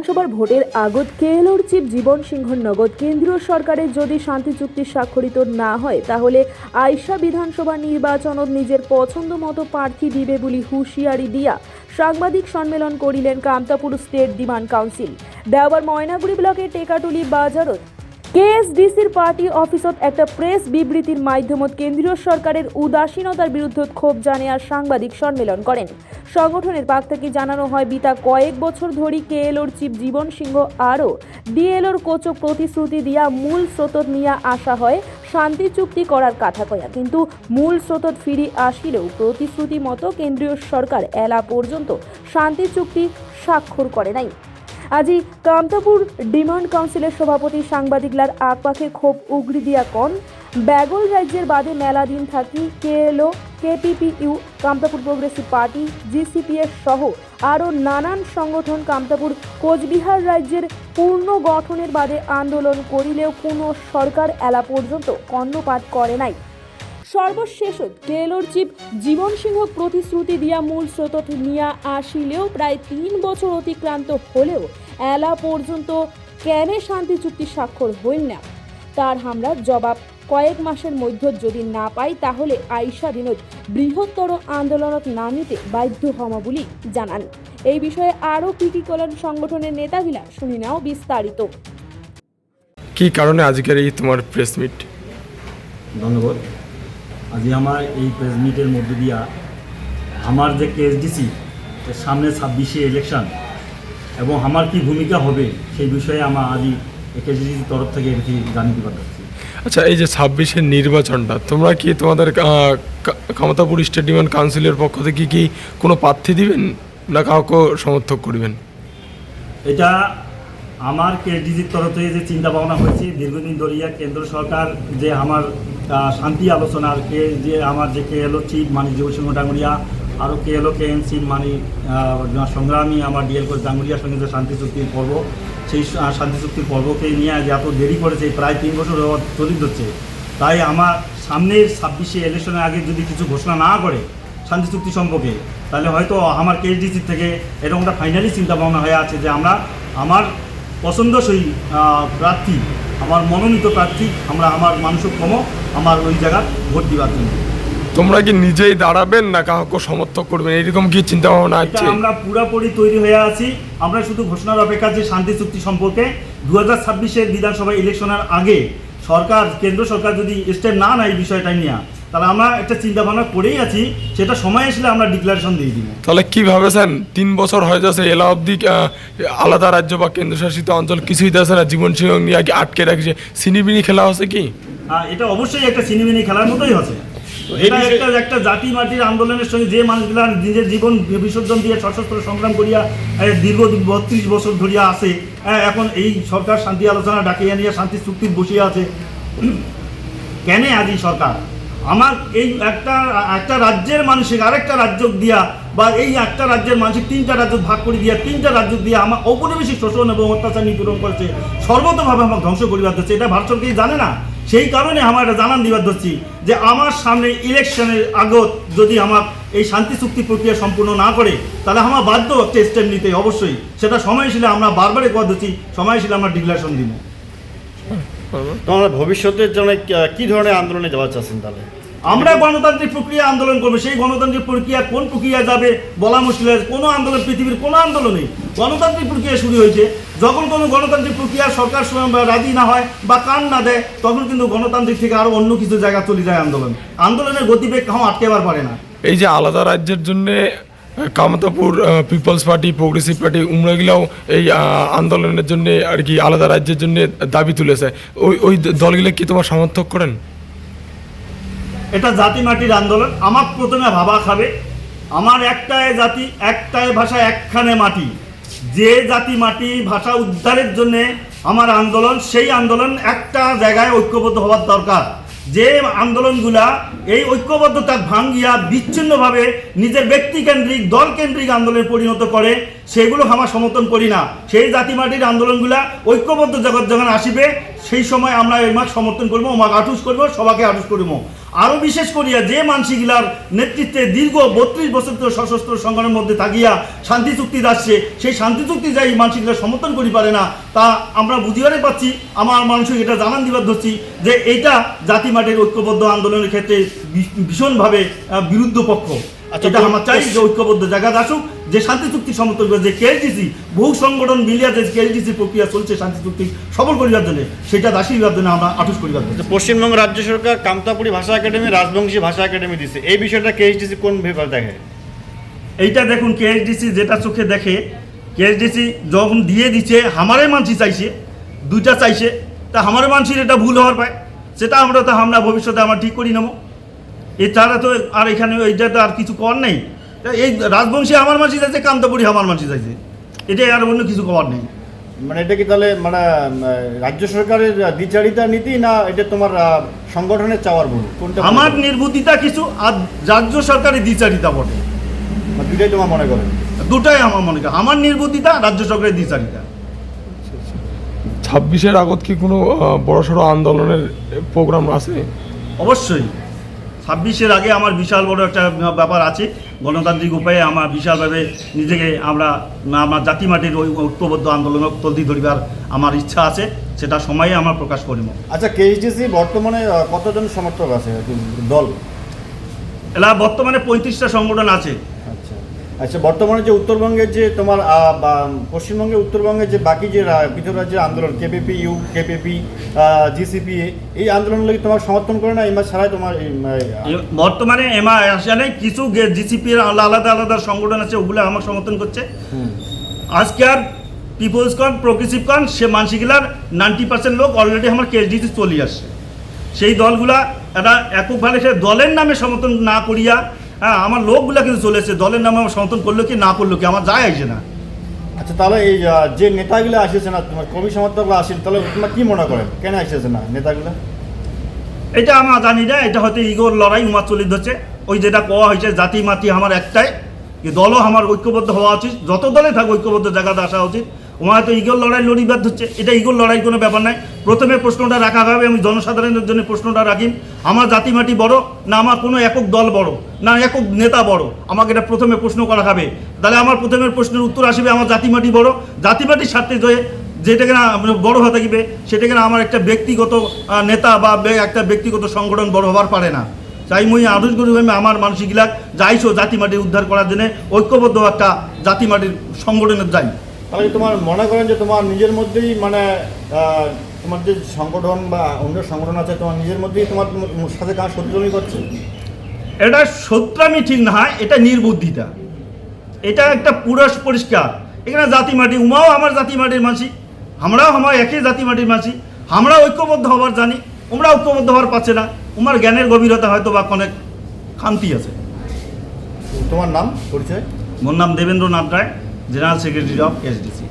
বিধানসভার ভোটের আগত কেএলওর চিফ জীবন সিংহ নগদ কেন্দ্রীয় সরকারের যদি শান্তি চুক্তি স্বাক্ষরিত না হয়, তাহলে আইসা বিধানসভা নির্বাচনত নিজের পছন্দ মতো প্রার্থী দিবে বলি হুঁশিয়ারি দিয়া সাংবাদিক সম্মেলন করিলেন কামতাপুর স্টেট ডিমান্ড কাউন্সিল। দেওয়ার ময়নাগুড়ি ব্লকের টেকাটুলি বাজারত কেএসডিসির পার্টি অফিসত একটা প্রেস বিবৃতির মাধ্যমত কেন্দ্রীয় সরকারের উদাসীনতার বিরুদ্ধে ক্ষোভ জানিয়ে সাংবাদিক সম্মেলন করেন। সংগঠনের পাক থেকে জানানো হয়, বিতা কয়েক বছর ধরি কেএলওর চিফ জীবন সিংহ আরও ডিএলওর কোচক প্রতিশ্রুতি দিয়া মূল স্রোতত নিয়ে আসা হয়, শান্তি চুক্তি করার কথা কয়া। কিন্তু মূল স্রোতত ফিরি আসিলেও প্রতিশ্রুতি মতো কেন্দ্রীয় সরকার এলা পর্যন্ত শান্তি চুক্তি স্বাক্ষর করে নাই। আজি কামতাপুর ডিমান্ড কাউন্সিলের সভাপতি সাংবাদিকলার আকপাখে ক্ষোভ উগড়ি দিয়া কন ব্যাগল রাজ্যের বাদে মেলা দিন থাকি KLO, KPPU Kamtapur progressive party, GCPS সহ আরও নানান সংগঠন কামতাপুর কোচবিহার রাজ্যের পূর্ণ গঠনের বাদে আন্দোলন করিলেও কোনো সরকার এলা পর্যন্ত কর্ণপাত করে নাই। সর্বশেষত কেএলওর চিফ জীবন সিংহ প্রতিশ্রুতি দিয়া মূল স্রোতত নিয়া আসিলেও প্রায় তিন বছর অতিক্রান্ত হলেও এলা পর্যন্ত কেনে শান্তি চুক্তি স্বাক্ষর হইল না। তার হামলার জবাব কয়েক মাসের মধ্য যদি না পাই তাহলে আইসা দিনত বৃহত্তর আন্দোলনত নামিতে বাধ্য হম বলি জানান। এই বিষয়ে আরও কি কি কল্যাণ সংগঠনের নেতাগিলা শুনি নাও বিস্তারিত। কি কারণে আজকের এই তোমার প্রেস মিট ধন্যবাদ। আজ আমার এই প্রেস মিটের মধ্য দিয়া আমার যে কেএসডিসি সামনে ছাব্বিশে ইলেকশন এবং আমার কি ভূমিকা হবে সেই বিষয়ে আমার আজই কেএসডিসির তরফ থেকে এটি জানিয়ে পারছি আচ্ছা এই যে ছাব্বিশের নির্বাচনটা তোমরা কি তোমাদের ক্ষমতাপুর কা- কামতাপুর কাউন্সিলের পক্ষ থেকে কি কোনো প্রার্থী দিবেন না কাউকে সমর্থক করবেন? এটা আমার কেএসডিসির তরফ থেকে যে চিন্তা ভাবনা হয়েছে দীর্ঘদিন ধরিয়া কেন্দ্র সরকার যে আমার শান্তি আলোচনার কে যে আমার যে কে এলো চিফ মানি যুবসিংহ ডাঙ্গুরিয়া আরও কে এলো কে এন সি মানি সংগ্রামী আমার ডিএল কোচ ডাঙ্গুরিয়ার সঙ্গে যে শান্তি চুক্তির পর্ব, সেই শান্তি চুক্তির পর্বকে নিয়ে এত দেরি করেছে প্রায় তিন বছর তৈরি হচ্ছে। তাই আমার সামনের ছাব্বিশে ইলেকশনের আগে যদি কিছু ঘোষণা না করে শান্তি চুক্তি সম্পর্কে, তাহলে হয়তো আমার কেএসডিসি থেকে এরকম একটা ফাইনালি চিন্তা ভাবনা হয়ে আছে যে আমরা, আমার পছন্দসই প্রার্থী, আমার মনোনীত প্রার্থী, আমরা আমার মানুষক কম আমার ওই জায়গার ভোট দিবার জন্য। তোমরা কি নিজেই দাঁড়াবেন না কাউকে সমর্থক করবেন? এরকম কি চিন্তা ভাবনা আছে? আমরা পুরোপুরি তৈরি হয়ে আছি। আমরা শুধু ঘোষণার অপেক্ষা যে শান্তি চুক্তি সম্পর্কে দু হাজার ছাব্বিশের বিধানসভা ইলেকশনের আগে সরকার কেন্দ্র সরকার যদি স্টেপ না নেয় বিষয়টা নিয়ে তাহলে আমরা একটা চিন্তা ভাবনা করেই আছি সেটা সময় আসলে আমরা ডিক্লারেশন দিয়ে দিব। তাহলে কি ভাবেছেন? তিন বছর হয়ে যাচ্ছে এলা অবধি আলাদা রাজ্য বা কেন্দ্রশাসিত অঞ্চল কিছুই দেশে না জীবন নিয়ে আটকে রাখছে। সিনিবিনি খেলা হচ্ছে কি? এটা অবশ্যই একটা সিনেমিনি খেলার মতোই হচ্ছে। এটা একটা একটা জাতি মাটির আন্দোলনের সঙ্গে যে মানুষগুলা নিজের জীবন বিসর্জন দিয়ে সশস্ত্র সংগ্রাম করিয়া দীর্ঘ বত্রিশ বছর ধরিয়া আছে এখন এই সরকার শান্তি আলোচনা ডাকিয়া নিয়ে শান্তি চুক্তি বসিয়ে আছে কেন আজ এই সরকার? আমার এই একটা একটা রাজ্যের মানুষের আরেকটা রাজ্য দিয়া বা এই একটা রাজ্যের মানুষের তিনটা রাজ্য ভাগ করে দিয়ে, তিনটা রাজ্য দিয়ে আমার ঔপনিবেশিক শোষণ এবং অত্যাচার নিপীড়ন করেছে, সর্বতভাবে আমার ধ্বংস করিবার ধরছে এটা ভারত সরকার কি জানে না? সেই কারণে আমার এটা জানান দিবার ধরছি যে আমার সামনে ইলেকশনের আগত যদি আমার এই শান্তি চুক্তি প্রক্রিয়া সম্পূর্ণ না করে, তাহলে আমার বাধ্য একটা স্টেপ নিতে অবশ্যই। সেটা সময় ছিল আমরা বারবারই কথা দিচ্ছি, সময় ছিল আমরা ডিক্লারেশন দিব। তোমরা ভবিষ্যতের জন্য কি ধরনের আন্দোলনে যাওয়া চাচ্ছেন তাহলে? আমরা গণতান্ত্রিক প্রক্রিয়া আন্দোলন করব। সেই গণতান্ত্রিক প্রক্রিয়া কোন প্রক্রিয়া যাবে বলা মুশকিল আছে। কোনো আন্দোলন, পৃথিবীর কোনো আন্দোলনই গণতান্ত্রিক প্রক্রিয়া শুরু হয়েছে। যখন কোনো গণতান্ত্রিক প্রক্রিয়া সরকার রাজি না হয় বা কান না দেয়, তখন কিন্তু গণতান্ত্রিক থেকে আরও অন্য কিছু জায়গা চলে যায় আন্দোলন। আন্দোলনের গতিবেগ কাউ আটকেবার পারে না। এই যে আলাদা রাজ্যের জন্য Kamtapur people's party, progressive party উমরাগুলাও এই আন্দোলনের জন্য আর কি আলাদা রাজ্যের জন্য দাবি তুলেছে। ওই ওই দলগুলো কি তোমার সমর্থক করেন? এটা জাতি মাটির আন্দোলন। আমার প্রথমে ভাবা খাবে, আমার একটাই জাতি, একটাই ভাষা, একখানে মাটি। যে জাতি মাটি, ভাষা উদ্ধারের জন্য আমার আন্দোলন, সেই আন্দোলন একটা জায়গায় ঐক্যবদ্ধ হওয়ার দরকার। যে আন্দোলনগুলা, এই ঐক্যবদ্ধতা ভাঙ্গিয়া বিচ্ছিন্নভাবে নিজের ব্যক্তিকেন্দ্রিক, দলকেন্দ্রিক আন্দোলনে পরিণত করে, সেগুলো আমার সমর্থন করি না। সেই জাতি মাটির আন্দোলনগুলা ঐক্যবদ্ধ জগৎ যখন আসিবে, সেই সময় আমরা এই মাস সমর্থন করব ওমাকে আঠুস করব সবাকে আটুস করব। আরও বিশেষ করিয়া যে মানসিগুলার নেতৃত্বে দীর্ঘ বত্রিশ বছর ধরে সশস্ত্র সংগ্রামের মধ্যে থাকিয়া শান্তি চুক্তি যাচ্ছে সেই শান্তি চুক্তি যাই মানসিকরা সমর্থন করি পারে না, তা আমরা বুঝিবারে পাচ্ছি, আমার মানুষকে এটা জানান দিবার ধরছি যে এইটা জাতি মাটির ঐক্যবদ্ধ আন্দোলনের ক্ষেত্রে ভীষণভাবে বিরুদ্ধ পক্ষ এটা আমার চাই যে ঐক্যবদ্ধ জায়গা আসুক যে শান্তি চুক্তি সমর্থন করে যে কেএলটিসি বহু সংগঠন মিলিয়া যে কেএলটিসি প্রক্রিয়া চলছে শান্তি চুক্তি সফল করিবার জন্য সেটা দাসী করিবার জন্য আমরা আটুস করিবার জন্য। পশ্চিমবঙ্গ রাজ্য সরকার কামতাপুরি ভাষা একাডেমি রাজবংশী ভাষা একাডেমি দিচ্ছে এই বিষয়টা কেএইচডিসি কোন ব্যাপার দেখে? এইটা দেখুন কেএসডিসি যেটা চোখে দেখে কেএসডিসি যখন দিয়ে দিচ্ছে হামারে মানসি চাইছে দুইটা চাইছে তা হামারে মানসির এটা ভুল হওয়ার পায়। সেটা আমরা তো আমরা ভবিষ্যতে আমরা ঠিক করি নেব। এছাড়া তো আর এখানে এইটা তো আর কিছু কর নেই। তা এই রাজবংশী আমার মানসি চাইছে কান্তাপুরি আমার মানসি চাইছে এটাই আর অন্য কিছু করার নেই। মানে এটা কি তাহলে মানে রাজ্য সরকারের দ্বিচারিতা নীতি না এটা তোমার সংগঠনের চাওয়ার ভুল? কোনটা আমার নির্বুদ্ধিতা কিছু আর রাজ্য সরকারের দ্বিচারিতা বটে। দুইটাই তোমার মনে করেন দুটাই আমার মনে হয় আমার নির্বুদ্ধিতা রাজ্য সরকারের দ্বিচারিতা। ছাব্বিশের আগত কি কোনো বড় সড়ো আন্দোলনের প্রোগ্রাম আছে? অবশ্যই। ছাব্বিশের আগে আমার বিশাল বড় একটা ব্যাপার আছে। গণতান্ত্রিক উপায়ে আমার বিশালভাবে নিজেকে আমরা আমার জাতি মাটির ওই ঐক্যবদ্ধ আন্দোলন তলদি ধরিবার আমার ইচ্ছা আছে সেটা সময়ে আমার প্রকাশ করিব। আচ্ছা কেএইচডিসি বর্তমানে কতজন সমর্থক আছে? দল? এলা বর্তমানে পঁয়ত্রিশটা সংগঠন আছে। আচ্ছা বর্তমানে যে উত্তরবঙ্গের যে তোমার পশ্চিমবঙ্গে উত্তরবঙ্গের যে বাকি যে পৃথক রাজ্যের আন্দোলন কেপিপি ইউ কেপিপি জিসিপি এই আন্দোলনগুলো কি তোমার সমর্থন করে না? এবার ছাড়াই তোমার বর্তমানে এমা আসা নেই কিছু জিসিপির আলাদা আলাদা সংগঠন আছে ওগুলো আমার সমর্থন করছে। আজকে আর পিপলস কন প্রোগ্রেসিভ কন সে মানসিকগুলার নাইনটি পার্সেন্ট লোক অলরেডি আমার কেএসডিসি চলে আসছে। সেই দলগুলা এটা এককভাবে সে দলের নামে সমর্থন না করিয়া হ্যাঁ আমার লোকগুলা কিন্তু চলে এসেছে। দলের নামে আমার সমর্থন করল কি না করল কি আমার যায় আসে না। আচ্ছা তাহলে এই যে নেতাগুলো আসেছে না তোমার কবি সমর্থকগুলো আসেন তাহলে তোমার কি মনে করেন কেন আসেছে না নেতাগুলো? এটা আমরা জানি না এটা হয়তো ইগোর লড়াই উমা চলে ধরছে। ওই যেটা কোয়া হয়েছে জাতি মাতি আমার একটাই দলও আমার ঐক্যবদ্ধ হওয়া উচিত যত দলে থাক ঐক্যবদ্ধ জায়গাতে আসা উচিত। ওমা হয়তো ইগোর লড়াই লড়িবাদ হচ্ছে। এটা ইগোর লড়াই কোনো ব্যাপার নাই প্রথমে প্রশ্নটা রাখা হবে আমি জনসাধারণের জন্য প্রশ্নটা রাখি আমার জাতি মাটি বড় না আমার কোনো একক দল বড়, না একক নেতা বড়? আমাকে এটা প্রথমে প্রশ্ন করা হবে। তাহলে আমার প্রথমে প্রশ্নের উত্তর আসবে, আমার জাতি মাটি বড়। জাতি মাটির স্বার্থে যে যেটা কিনা মানে বড় হয়ে থাকবে সেটা কিনা আমার একটা ব্যক্তিগত নেতা বা একটা ব্যক্তিগত সংগঠন বড় হবার পারে না। তাই মুই আদর্শ করি আমি আমার মানসিকগুলা যাইছো জাতি মাটি উদ্ধার করার জন্য, ঐক্যবদ্ধ একটা জাতি মাটির সংগঠনের যাই। তাহলে কি তোমার মনে করেন যে তোমার নিজের মধ্যেই মানে তোমার যে সংগঠন বা অন্য সংগঠন আছে তোমার নিজের মধ্যেই তোমার সাথে কার শত্রুমি করছে? এটা সত্রামি ঠিক না এটা নির্বুদ্ধিতা। এটা একটা পুরস পরিষ্কার। এখানে জাতি মাটি উমাও আমার জাতি মাটির মাসি আমরাও আমার একই জাতি মাটির মাসি আমরা ঐক্যবদ্ধ হবার জানি ওমরা ঐক্যবদ্ধ হওয়ার পাচ্ছে না উমার জ্ঞানের গভীরতা হয়তো বা অনেক খান্তি আছে। তোমার নাম পরিচয়? মোর নাম Debendranath Roy. General secretary of SDC.